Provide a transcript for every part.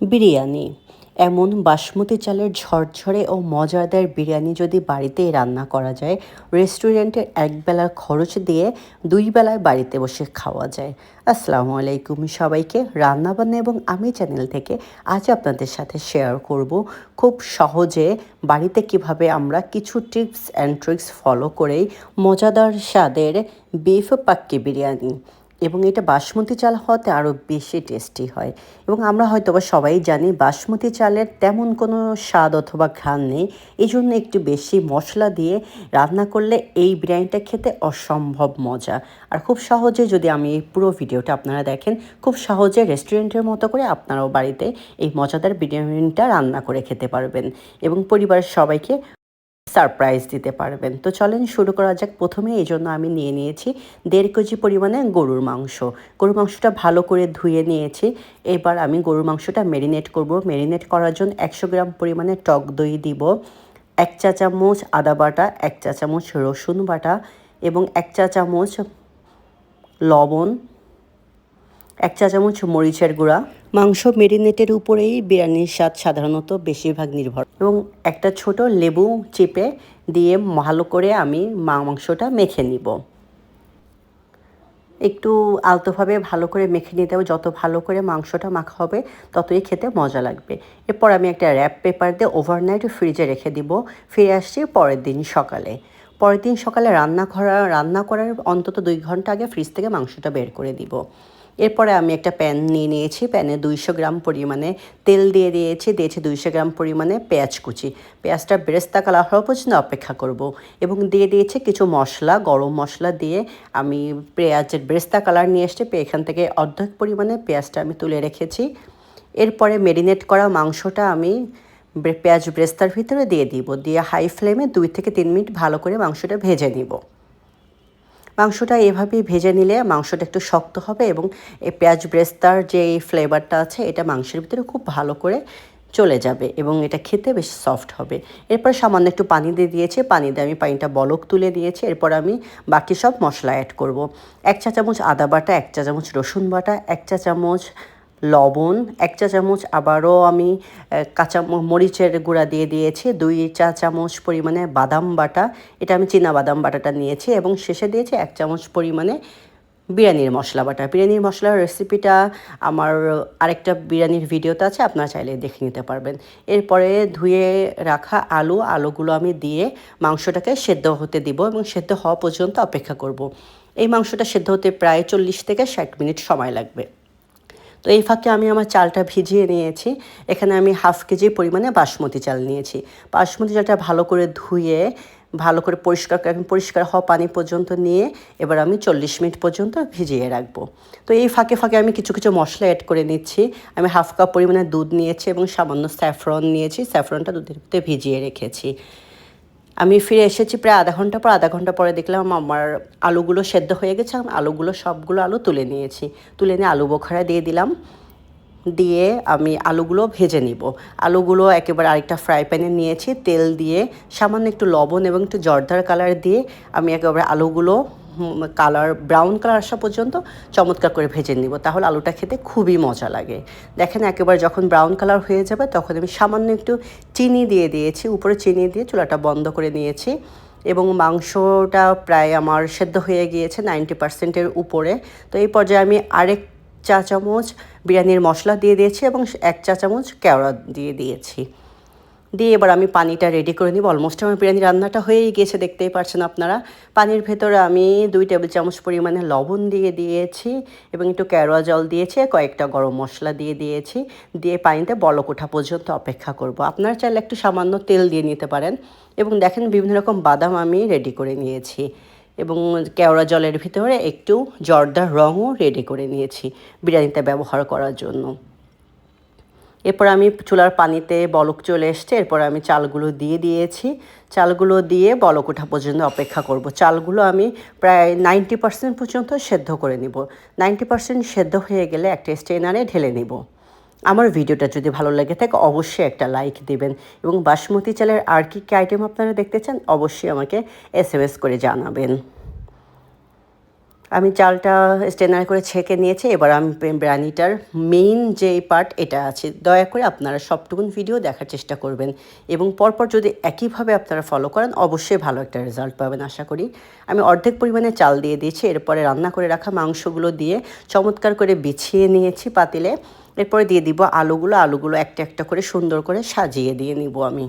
বিরিয়ানি। এমন বাসমতি চালের ঝরঝরে ও মজাদার বিরিয়ানি যদি বাড়িতেই রান্না করা যায়, রেস্টুরেন্টের একবেলার খরচ দিয়ে দুই বেলায় বাড়িতে বসে খাওয়া যায়। আসসালামু আলাইকুম সবাইকে, রান্নাবান্না এবং আমি চ্যানেল থেকে আজ আপনাদের সাথে শেয়ার করব খুব সহজে বাড়িতে কীভাবে আমরা কিছু টিপস অ্যান্ড ট্রিক্স ফলো করেই মজাদার স্বাদের বিফ পাক্কি বিরিয়ানি। এবং এটা বাসমতি চাল হওয়াতে আরও বেশি টেস্টি হয়। এবং আমরা হয়তো বা সবাই জানি বাসমতি চালের তেমন কোনো স্বাদ অথবা ঘ্রাণ নেই। এই জন্য একটু বেশি মশলা দিয়ে রান্না করলে এই বিরিয়ানিটা খেতে অসম্ভব মজা। আর খুব সহজে যদি আমি এই পুরো ভিডিওটা আপনারা দেখেন, খুব সহজে রেস্টুরেন্টের মতো করে আপনারাও বাড়িতে এই মজাদার বিরিয়ানিটা রান্না করে খেতে পারবেন। এবং পরিবারের সবাইকে সারপ্রাইজ দিতে পারবেন। তো চলেন শুরু করা যাক। প্রথমে এই জন্য আমি নিয়ে নিয়েছি দেড় কেজি পরিমাণে গরুর মাংস। গরুর মাংসটা ভালো করে ধুয়ে নিয়েছি। এবার আমি গরুর মাংসটা ম্যারিনেট করব। ম্যারিনেট করার জন্য একশো গ্রাম পরিমাণে টক দই দিব, এক চা চামচ আদা বাটা, এক চা চামচ রসুন বাটা এবং এক চা চামচ লবণ, এক চা চামচ মরিচের গুঁড়া মাংস মেরিনেটের উপরেই বিরিয়ানির স্বাদ সাধারণত বেশিরভাগ নির্ভর। এবং একটা ছোট লেবু চেপে দিয়ে ভালো করে আমি মাংসটা মেখে নিব। একটু আলতোভাবে ভালো করে মেখে নিতে হবে। যত ভালো করে মাংসটা মাখা হবে, ততই খেতে মজা লাগবে। এরপর আমি একটা র্যাপ পেপার দিয়ে ওভারনাইট ফ্রিজে রেখে দিব। ফিরে আসছি পরের দিন সকালে। পরের দিন সকালে রান্না করা রান্না করার অন্তত দুই ঘণ্টা আগে ফ্রিজ থেকে মাংসটা বের করে দিব। এরপরে আমি একটা প্যান নিয়ে নিয়েছি। প্যানে দুইশো গ্রাম পরিমাণে তেল দিয়ে দিয়েছি দিয়েছি দুইশো গ্রাম পরিমাণে পেঁয়াজ কুচি। পেঁয়াজটা বেরেস্তা কালার হওয়া পর্যন্ত অপেক্ষা করব এবং দিয়ে দিয়েছি কিছু মশলা, গরম মশলা দিয়ে আমি পেঁয়াজের বেরেস্তা কালার নিয়ে এসে এখান থেকে অর্ধেক পরিমাণে পেঁয়াজটা আমি তুলে রেখেছি। এরপরে মেরিনেট করা মাংসটা আমি পেঁয়াজ ব্রেস্তার ভিতরে দিয়ে দিব। দিয়ে হাই ফ্লেমে দুই থেকে তিন মিনিট ভালো করে মাংসটা ভেজে নিব। মাংসটা এভাবেই ভেজে নিলে মাংসটা একটু শক্ত হবে এবং এই পেঁয়াজ ব্রেস্তার যে ফ্লেভারটা আছে, এটা মাংসের ভিতরে খুব ভালো করে চলে যাবে এবং এটা খেতে বেশ সফট হবে। এরপর সামান্য একটু পানি দিয়ে দিয়েছে। পানি দিয়ে আমি পানিটা বলক তুলে দিয়েছি। এরপর আমি বাকি সব মশলা অ্যাড করব। এক চা চামচ আদা বাটা, এক চা চামচ রসুন বাটা, এক চা চামচ লবণ, এক চা চামচ আবারও আমি কাঁচা মরিচের গুঁড়া দিয়ে দিয়েছি, দুই চা চামচ পরিমাণে বাদাম বাটা। এটা আমি চীনা বাদাম বাটাটা নিয়েছি এবং শেষে দিয়েছি এক চামচ পরিমাণে বিরিয়ানির মশলা বাটা। বিরিয়ানির মশলার রেসিপিটা আমার আরেকটা বিরিয়ানির ভিডিওতে আছে, আপনারা চাইলে দেখে নিতে পারবেন। এরপরে ধুয়ে রাখা আলু, আলুগুলো আমি দিয়ে মাংসটাকে সেদ্ধ হতে দিব এবং সেদ্ধ হওয়া পর্যন্ত অপেক্ষা করব। এই মাংসটা সেদ্ধ হতে প্রায় চল্লিশ থেকে ষাট মিনিট সময় লাগবে। তো এই ফাঁকে আমি আমার চালটা ভিজিয়ে নিয়েছি। এখানে আমি হাফ কেজি পরিমাণে বাসমতি চাল নিয়েছি। বাসমতি চালটা ভালো করে ধুয়ে, ভালো করে পরিষ্কার পরিষ্কার হওয়া পানি পর্যন্ত নিয়ে এবার আমি চল্লিশ মিনিট পর্যন্ত ভিজিয়ে রাখব। তো এই ফাঁকে ফাঁকে আমি কিছু কিছু মশলা অ্যাড করে নিচ্ছি। আমি হাফ কাপ পরিমাণে দুধ নিয়েছি এবং সামান্য স্যাফরন নিয়েছি। স্যাফরনটা দুধের ভিতরে ভিজিয়ে রেখেছি। আমি ফিরে এসেছি প্রায় আধা ঘণ্টা পর, আধা ঘণ্টা পরে দেখলাম আমার আলুগুলো সেদ্ধ হয়ে গেছে। আমি আলুগুলো সবগুলো আলু তুলে নিয়েছি। তুলে নিয়ে আলু বোখারা দিয়ে দিলাম। দিয়ে আমি আলুগুলো ভেজে নিব। আলুগুলো একেবারে আরেকটা ফ্রাই প্যানে নিয়েছি। তেল দিয়ে সামান্য একটু লবণ এবং একটু জর্দার কালার দিয়ে আমি একেবারে আলুগুলো কালার, ব্রাউন কালার আসা পর্যন্ত চমৎকার করে ভেজে নিব। তাহলে আলুটা খেতে খুবই মজা লাগে। দেখেন একেবারে যখন ব্রাউন কালার হয়ে যাবে, তখন আমি সামান্য একটু চিনি দিয়ে দিয়েছি। উপরে চিনি দিয়ে চুলাটা বন্ধ করে নিয়েছি এবং মাংসটা প্রায় আমার সেদ্ধ হয়ে গিয়েছে নাইনটি পার্সেন্টের উপরে। তো এই পর্যায়ে আমি আরেক চা চামচ বিরিয়ানির মশলা দিয়ে দিয়েছি এবং এক চা চামচ কেওড়া দিয়ে দিয়েছি। দিয়ে এবার আমি পানিটা রেডি করে নিব। অলমোস্ট আমার বিরিয়ানি রান্নাটা হয়েই গিয়েছে, দেখতেই পারছেন আপনারা। পানির ভেতরে আমি দুই টেবিল চামচ পরিমাণে লবণ দিয়ে দিয়েছি এবং একটু ক্যারোয়া জল দিয়েছি কয়েকটা গরম মশলা দিয়ে দিয়েছি। দিয়ে পানিতে বলক ওঠা পর্যন্ত অপেক্ষা করব। আপনারা চাইলে একটু সামান্য তেল দিয়ে নিতে পারেন এবং দেখেন বিভিন্ন রকম বাদাম আমি রেডি করে নিয়েছি এবং কেওড়া জলের ভিতরে একটু জর্দার রঙও রেডি করে নিয়েছি বিরিয়ানিতে ব্যবহার করার জন্য। এরপর আমি চুলার পানিতে বলক চলে এসছে, এরপর আমি চালগুলো দিয়ে দিয়েছি। চালগুলো দিয়ে বলক ওঠা পর্যন্ত অপেক্ষা করব। চালগুলো আমি প্রায় নাইনটি পার্সেন্ট পর্যন্ত সেদ্ধ করে নিব। নাইনটি পার্সেন্ট সেদ্ধ হয়ে গেলে একটা স্টেনারে ঢেলে নিব। আমার ভিডিওটা যদি ভালো লাগে থাকে, অবশ্যই একটা লাইক দিবেন এবং বাসমতি চালের আর কী কী আইটেম আপনারা দেখতে চান, অবশ্যই আমাকে এস করে জানাবেন। আমি চালটা স্টেনার করে ছেঁকে নিয়েছি, এবার আমি বিরিয়ানিটার মেইন যে পার্ট এটা আছে। দয়া করে আপনারা সবটুকুন ভিডিও দেখার চেষ্টা করবেন এবং পরপর যদি একইভাবে আপনারা ফলো করেন, অবশ্যই ভালো একটা রেজাল্ট পাবেন, আশা করি। আমি অর্ধেক পরিমাণে চাল দিয়ে দিয়েছি, এরপরে রান্না করে রাখা মাংসগুলো দিয়ে চমৎকার করে বিছিয়ে নিয়েছি পাতিলে। এরপরে দিয়ে দিব আলুগুলো আলুগুলো একটা একটা করে সুন্দর করে সাজিয়ে দিয়ে নিব আমি।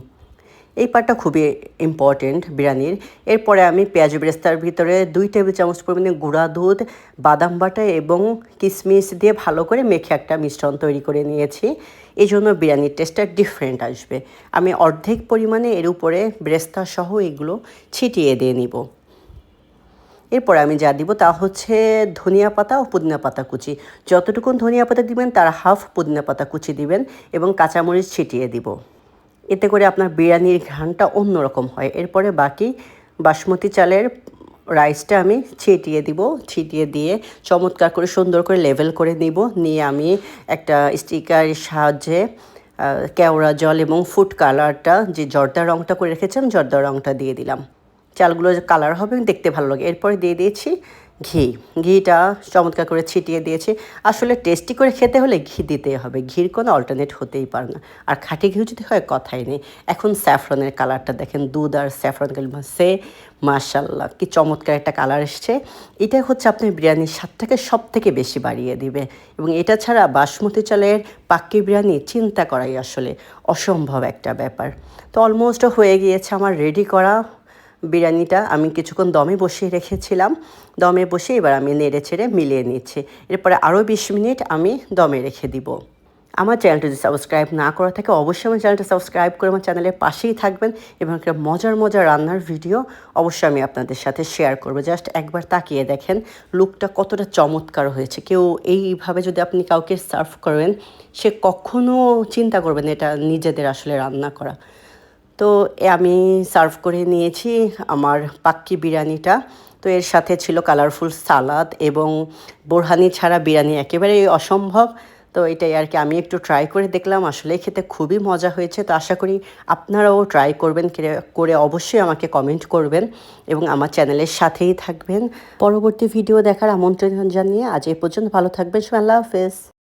এই পার্টটা খুবই ইম্পর্টেন্ট বিরিয়ানির। এরপরে আমি পেঁয়াজ বেরেস্তার ভিতরে দুই টেবিল চামচ পরিমাণে গুঁড়া দুধ, বাদাম বাটা এবং কিশমিশ দিয়ে ভালো করে মেখে একটা মিশ্রণ তৈরি করে নিয়েছি। এই জন্য বিরিয়ানির টেস্টটা ডিফারেন্ট আসবে। আমি অর্ধেক পরিমাণে এর উপরে ব্রেস্তা সহ এগুলো ছিটিয়ে দিয়ে নিব। এরপর আমি যা দিব তা হচ্ছে ধনিয়া পাতা ও পুদিনা পাতা কুচি। যতটুকুন ধনিয়া পাতা দিবেন, তার হাফ পুদিনা পাতা কুচি দিবেন এবং কাঁচামরিচ ছিটিয়ে দিব। এতে করে আপনার বিরিয়ানির ঘ্রাণটা অন্যরকম হয়। এরপরে বাকি বাসমতি চালের রাইসটা আমি ছিটিয়ে দিব। ছিটিয়ে দিয়ে চমৎকার করে সুন্দর করে লেভেল করে নিব। নিয়ে আমি একটা স্টিকারের সাহায্যে কেওড়া জল এবং ফুড কালারটা যে জর্দা রঙটা করে রেখেছেন জর্দা রঙটা দিয়ে দিলাম। চালগুলো কালার হবে, দেখতে ভালো লাগে। এরপরে দিয়ে দিয়েছি ঘি। ঘিটা চমৎকার করে ছিটিয়ে দিয়েছি। আসলে টেস্টি করে খেতে হলে ঘি দিতে হবে। ঘির কোনো অল্টারনেট হতেই পারে না। আর খাঁটি ঘি যদি হয়, কথাই নেই। এখন স্যাফরনের কালারটা দেখেন, দুধ আর স্যাফরন সে মার্শাল্লাহ কি চমৎকার একটা কালার এসছে। এটাই হচ্ছে আপনার বিরিয়ানির স্বাদটাকে সব থেকে বেশি বাড়িয়ে দিবে। এবং এটা ছাড়া বাসমতি চালের পাক্কি বিরিয়ানি চিন্তা করাই আসলে অসম্ভব একটা ব্যাপার। তো অলমোস্ট হয়ে গিয়েছে আমার রেডি করা। বিরিয়ানিটা আমি কিছুক্ষণ দমে বসিয়ে রেখেছিলাম। দমে বসে এবার আমি নেড়ে ছেড়ে মিলিয়ে নিচ্ছি। এরপরে আরও বিশ মিনিট আমি দমে রেখে দিব। আমার চ্যানেলটা যদি সাবস্ক্রাইব না করা থাকে, অবশ্যই আমার চ্যানেলটা সাবস্ক্রাইব করে আমার চ্যানেলের পাশেই থাকবেন এবং একটা মজার মজার রান্নার ভিডিও অবশ্যই আমি আপনাদের সাথে শেয়ার করব। জাস্ট একবার তাকিয়ে দেখেন, লুকটা কতটা চমৎকার হয়েছে। কেউ এইভাবে যদি আপনি কাউকে সার্ভ করেন সে কখনো চিন্তা করবেন এটা নিজেদের আসলে রান্না করা। তো আমি সার্ভ করে নিয়েছি আমার পাক্কি বিরিয়ানিটা। তো এর সাথে ছিল কালারফুল সালাদ এবং বোরহানি ছাড়া বিরিয়ানি একেবারেই অসম্ভব। তো এটাই আর কি, আমি একটু ট্রাই করে দেখলাম, আসলে খেতে খুবই মজা হয়েছে। তো আশা করি আপনারাও ট্রাই করবেন, করে অবশ্যই আমাকে কমেন্ট করবেন এবং আমার চ্যানেলের সাথেই থাকবেন। পরবর্তী ভিডিও দেখার আমন্ত্রণ জানিয়ে আজ এই পর্যন্ত ভালো থাকবেন। আল্লাহ হাফেজ।